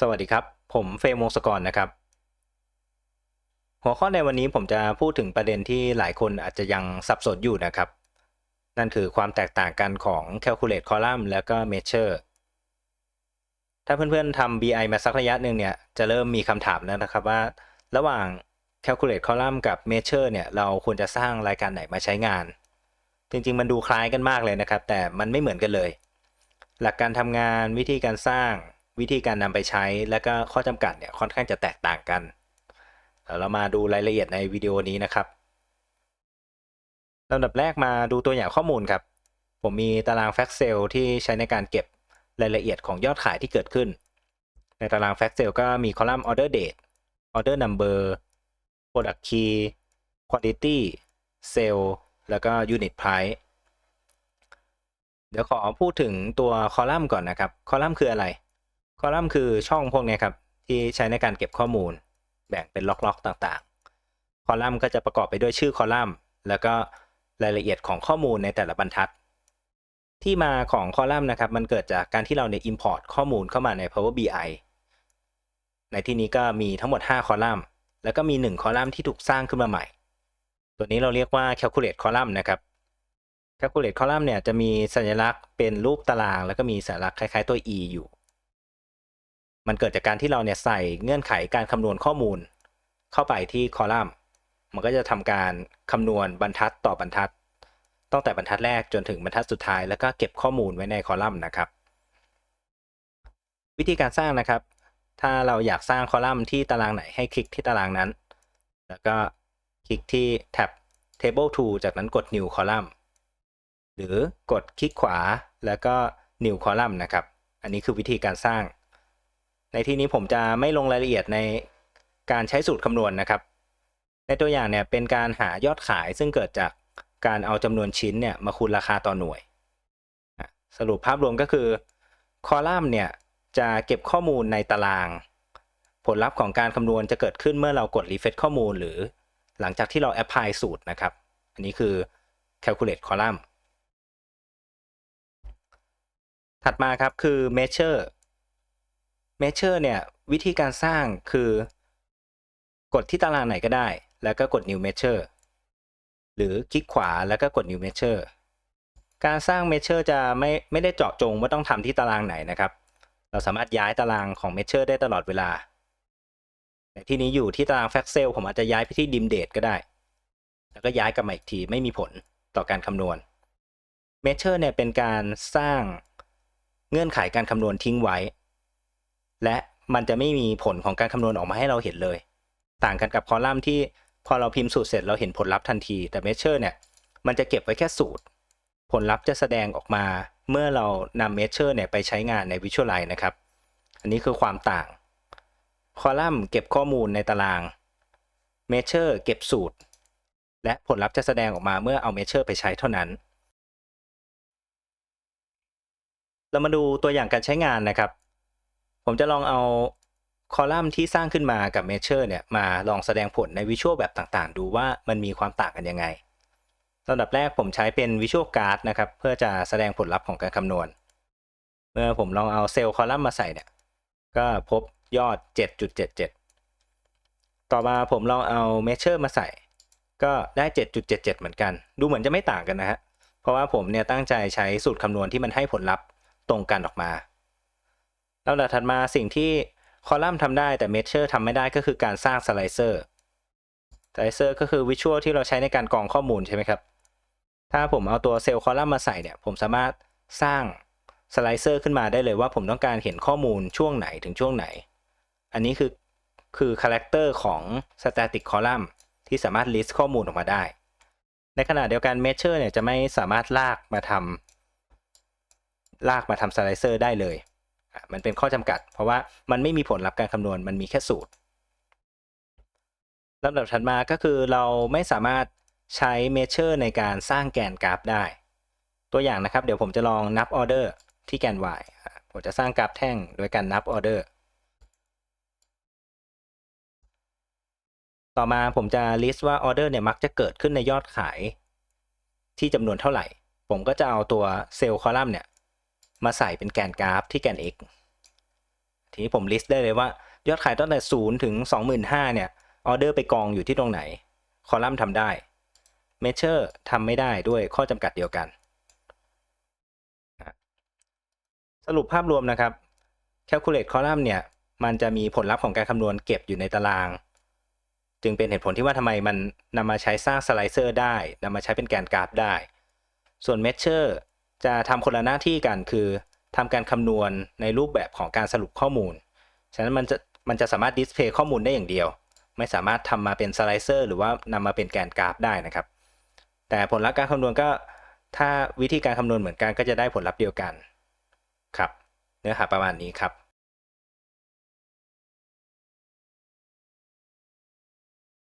สวัสดีครับ ผมเฟรมวงศกรนะครับ หัวข้อในวันนี้ผมจะพูดถึงประเด็นที่หลายคนอาจจะยังสับสนอยู่นะครับ นั่นคือความแตกต่างกันของ Calculate Column แล้วก็ Measure ถ้าเพื่อนๆทำ BI มาสักระยะหนึ่งเนี่ยจะเริ่มมีคำถามแล้วนะครับว่า ระหว่าง Calculate Column กับ Measure เนี่ยเราควรจะสร้างรายการไหนมาใช้งาน จริงๆ มันดูคล้ายกันมากเลยนะครับ แต่มันไม่เหมือนกันเลย หลักการทำงานวิธีการสร้าง วิธีการนำไปใช้และก็ข้อจำกัดเนี่ยค่อนข้างจะแตกต่างกันเดี๋ยวเรามาดูรายละเอียดในวิดีโอนี้นะครับลำดับแรกมาดูตัวอย่างข้อมูลครับ ผมมีตาราง Fact Cell ที่ใช้ในการเก็บรายละเอียดของยอดขายที่เกิดขึ้น ในตาราง Fact Cell ก็มีคอลัมน์ Order Date Order Number Product Key Quantity Sale แล้วก็ Unit Price เดี๋ยวขอพูดถึงตัวคอลัมน์ก่อนนะครับ คอลัมน์คืออะไร คอลัมน์คือช่องพวกนี้ครับ ที่ใช้ในการเก็บข้อมูล แบ่งเป็นล็อกๆต่างๆ คอลัมน์ก็จะประกอบไปด้วยชื่อคอลัมน์ แล้วก็รายละเอียดของข้อมูลในแต่ละบรรทัด ที่มาของคอลัมน์นะครับ มันเกิดจากการที่เราเนี่ย import ข้อมูลเข้ามาใน Power BI ในที่นี้ก็มีทั้งหมด 5 คอลัมน์ แล้วก็มี 1 คอลัมน์ที่ถูกสร้างขึ้นมาใหม่ ตัวนี้เราเรียกว่า calculate column นะครับ calculate column เนี่ยจะมีสัญลักษณ์เป็นรูปตาราง แล้วก็มีสัญลักษณ์คล้ายๆตัว e อยู่ มันเกิดจากการที่เราเนี่ยใส่เงื่อนไขการคำนวณข้อมูล เข้าไปที่คอลัมน์ มันก็จะทำการคำนวณบรรทัดต่อบรรทัด ตั้งแต่บรรทัดแรกจนถึงบรรทัดสุดท้าย แล้วก็เก็บข้อมูลไว้ในคอลัมน์นะครับ วิธีการสร้างนะครับ ถ้าเราอยากสร้างคอลัมน์ที่ตารางไหนให้คลิกที่ตารางนั้น แล้วก็คลิกที่แท็บ table to จากนั้นกด new column หรือกดคลิกขวาแล้วก็ new column นะครับ อันนี้คือวิธีการสร้าง ในที่นี้ผมจะไม่ลงรายละเอียดในการใช้สูตรคำนวณนะครับ ในตัวอย่างเนี่ยเป็นการหายอดขายซึ่งเกิดจากการเอาจำนวนชิ้นเนี่ยมาคูณราคาต่อหน่วย สรุปภาพรวมก็คือคอลัมน์เนี่ยจะเก็บข้อมูลในตาราง ผลลัพธ์ของการคำนวณจะเกิดขึ้นเมื่อเรากด refresh ข้อมูลหรือหลังจากที่เรา apply สูตรนะครับ อันนี้คือ calculate column ถัดมาครับคือ measure measure เนี่ย วิธีการสร้างคือกดที่ตารางไหนก็ได้ แล้วก็กด new measure หรือคลิกขวาแล้วก็กด new measure การสร้าง measure จะไม่ไม่ได้เจาะจงว่าต้องทำที่ตารางไหนนะครับ เราสามารถย้ายตารางของ measure ได้ตลอดเวลาในที่นี้อยู่ที่ตาราง fact cell ผมอาจจะย้ายไปที่ dim date ก็ได้ แล้วก็ย้ายกลับมาอีกทีไม่มีผลต่อการคำนวณ measure เนี่ยเป็นการสร้างเงื่อนไขการคำนวณทิ้งไว้ และมันจะไม่มีผลของการคำนวณออกมาให้เราเห็นเลย ต่างกันกับคอลัมน์ที่พอเราพิมพ์สูตรเสร็จเราเห็นผลลัพธ์ทันที แต่ measure เนี่ยมันจะเก็บไว้แค่สูตร ผลลัพธ์จะแสดงออกมาเมื่อเรานำ measure เนี่ยไปใช้งานใน Visualize นะครับ อันนี้คือความต่าง คอลัมน์เก็บข้อมูลในตาราง measure เก็บสูตร และผลลัพธ์จะแสดงออกมาเมื่อเอา measure ไปใช้เท่านั้น เรามาดูตัวอย่างการใช้งานนะครับ ผมจะลองเอาคอลัมน์ที่สร้างขึ้นมากับ Measure เนี่ยมาลองแสดงผลในวิชวลแบบต่างๆ ดูว่ามันมีความต่างกันยังไงลำดับแรกผมใช้เป็นวิชวลการ์ดนะครับ เพื่อจะแสดงผลลัพธ์ของการคำนวณ เมื่อผมลองเอาเซลล์คอลัมน์มาใส่เนี่ย ก็พบยอด 7.77 ต่อมาผมลองเอา Measure มาใส่ ก็ได้ 7.77 เหมือนกัน ดูเหมือนจะไม่ต่างกันนะฮะ เพราะว่าผมเนี่ยตั้งใจใช้สูตรคำนวณที่มันให้ผลลัพธ์ตรงกันออกมา ลำดับถัดมาสิ่งที่คอลัมน์ทำได้แต่เม s อร์ทำไม่ได้ก็คือการสร้างสไลเซอร์สไลเซอร์ก็คือวิชวลที่เราใช้ในการกรองข้อมูลใช่ไหมครับ ถ้าผมเอาตัวเซลล์คอลัมน์มาใส่เนี่ย ผมสามารถสร้างสไลเซอร์ขึ้นมาได้เลยว่าผมต้องการเห็นข้อมูลช่วงไหนถึงช่วงไหน อันนี้คือคือคาแรคเตอร์ของ static column ที่สามารถ list ข้อมูลออกมาได้ ในขณะเดียวกัน measure เนี่ยจะไม่สามารถลากมาทำลากมาทำสไลเซอร์ได้เลย มันเป็นข้อจำกัด เพราะว่ามันไม่มีผลลัพธ์การคำนวณมันมีแค่สูตรลำดับถัดมาก็คือเราไม่สามารถใช้ measure ในการสร้างแกนกราฟได้ ตัวอย่างนะครับ เดี๋ยวผมจะลองนับออเดอร์ที่แกน y ผมจะสร้างกราฟแท่งโดยการนับออเดอร์ต่อมาผมจะ list ว่าออเดอร์เนี่ยมักจะเกิดขึ้นในยอดขาย ที่จำนวนเท่าไหร่ ผมก็จะเอาตัวเซลล์คอลัมน์เนี่ย มาใส่เป็นแกนกราฟที่แกน x ทีนี้ผม list ได้เลยว่ายอดขายตั้งแต่0ถึง25,000เนี่ยออเดอร์ไปกองอยู่ที่ตรงไหน คอลัมน์ทำได้ measure ทำไม่ได้ด้วยข้อจำกัดเดียวกัน สรุปภาพรวมนะครับ calculate column เนี่ย มันจะมีผลลัพธ์ของการคำนวณเก็บอยู่ในตาราง จึงเป็นเหตุผลที่ว่าทำไมมันนำมาใช้สร้างสไลเซอร์ได้นำมาใช้เป็นแกนกราฟได้ ส่วน measure จะทำคนละหน้าที่กันคือทำการคำนวณในรูปแบบของการสรุปข้อมูล ฉะนั้นมันจะมันจะสามารถดิสเพย์ข้อมูลได้อย่างเดียว ไม่สามารถทำมาเป็นสไลเซอร์หรือว่านำมาเป็นแกนกราฟได้นะครับ แต่ผลลัพธ์การคำนวณก็ถ้าวิธีการคำนวณเหมือนกันก็จะได้ผลลัพธ์เดียวกันครับ เนื้อหาประมาณนี้ครับ